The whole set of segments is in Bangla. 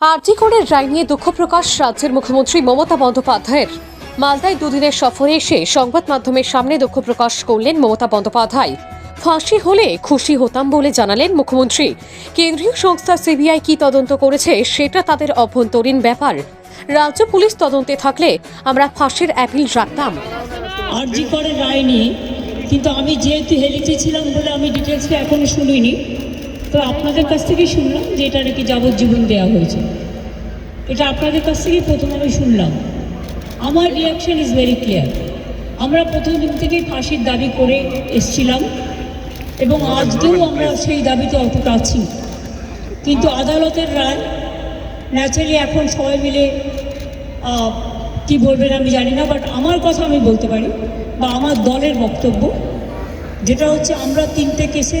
আর্জিকরের রায় নিয়ে দুঃখ প্রকাশ রাজ্যের মুখ্যমন্ত্রী মমতা বন্দ্যোপাধ্যায়ের। মালদায় দুদিনের সফরে এসে সংবাদ মাধ্যমের সামনে দুঃখ প্রকাশ করলেন মমতা বন্দ্যোপাধ্যায়। ফাঁসি হলে খুশি হতাম বলে জানালেন মুখ্যমন্ত্রী। কেন্দ্রীয় সংস্থা সিবিআই কি তদন্ত করেছে সেটা তাদের অভ্যন্তরীণ ব্যাপার। রাজ্য পুলিশ তদন্তে থাকলে আমরা ফাঁসির অ্যাপিল রাখতাম। আরজি করে রায় নিয়ে, কিন্তু আমি যেহেতু হেলিতে ছিলাম বলে আমি ডিটেলসটা এখনও শুনিনি তো আপনাদের কাছ থেকেই শুনলাম যে এটা নাকি যাবজ্জীবন দেওয়া হয়েছে। এটা আপনাদের কাছ থেকেই প্রথম আমি শুনলাম। আমার রিয়াকশন ইজ ভেরি ক্লিয়ার আমরা প্রথম দিন থেকেই ফাঁসির দাবি করে এসছিলাম এবং আজকেও আমরা সেই দাবিতে অটুট আছি। কিন্তু আদালতের রায় ন্যাচারালি এখন সবাই মিলে কি বলবেন আমি জানি না বাট আমার কথা আমি বলতে পারি বা আমার দলের বক্তব্য যেটা হচ্ছে আমরা তিনটে কেসে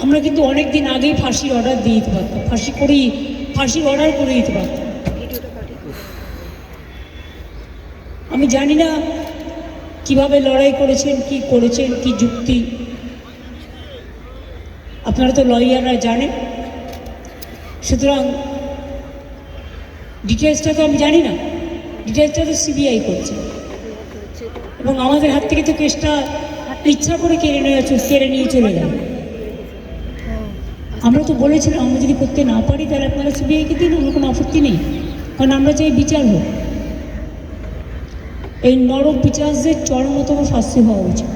আমরা কিন্তু অনেক দিন আগেই ফাঁসির অর্ডার দিয়ে দিতে পারতাম। ফাঁসি করেই ফাঁসির অর্ডার করে দিতে পারতাম। আমি জানি না কীভাবে লড়াই করেছেন, কি করেছেন, কি যুক্তি। আপনারা তো লয়াররা জানেন। সুতরাং ডিটেলসটা তো আমি জানি না। ডিটেলসটা তো সিবিআই করছে। এবং আমাদের হাত থেকে তো কেসটা ইচ্ছা করে কেড়ে নিয়ে কেড়ে নিয়ে চলে গেল। আমরা তো বলেছিলাম আমরা যদি করতে না পারি তাহলে আপনারা সিবিআইকে দিন আমার কোনো আপত্তি নেই। কারণ আমরা চাই বিচার হোক। এই নরক বিচারদের চরমতম শাস্তি হওয়া উচিত।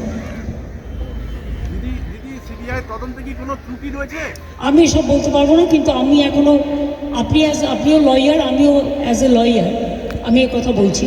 আমি এসব বলতে পারব না কিন্তু আমি এখনও আপনি অ্যাজ আপনিও লয়ার আমিও অ্যাজ এ লয়ার আমি এ কথা বলছি।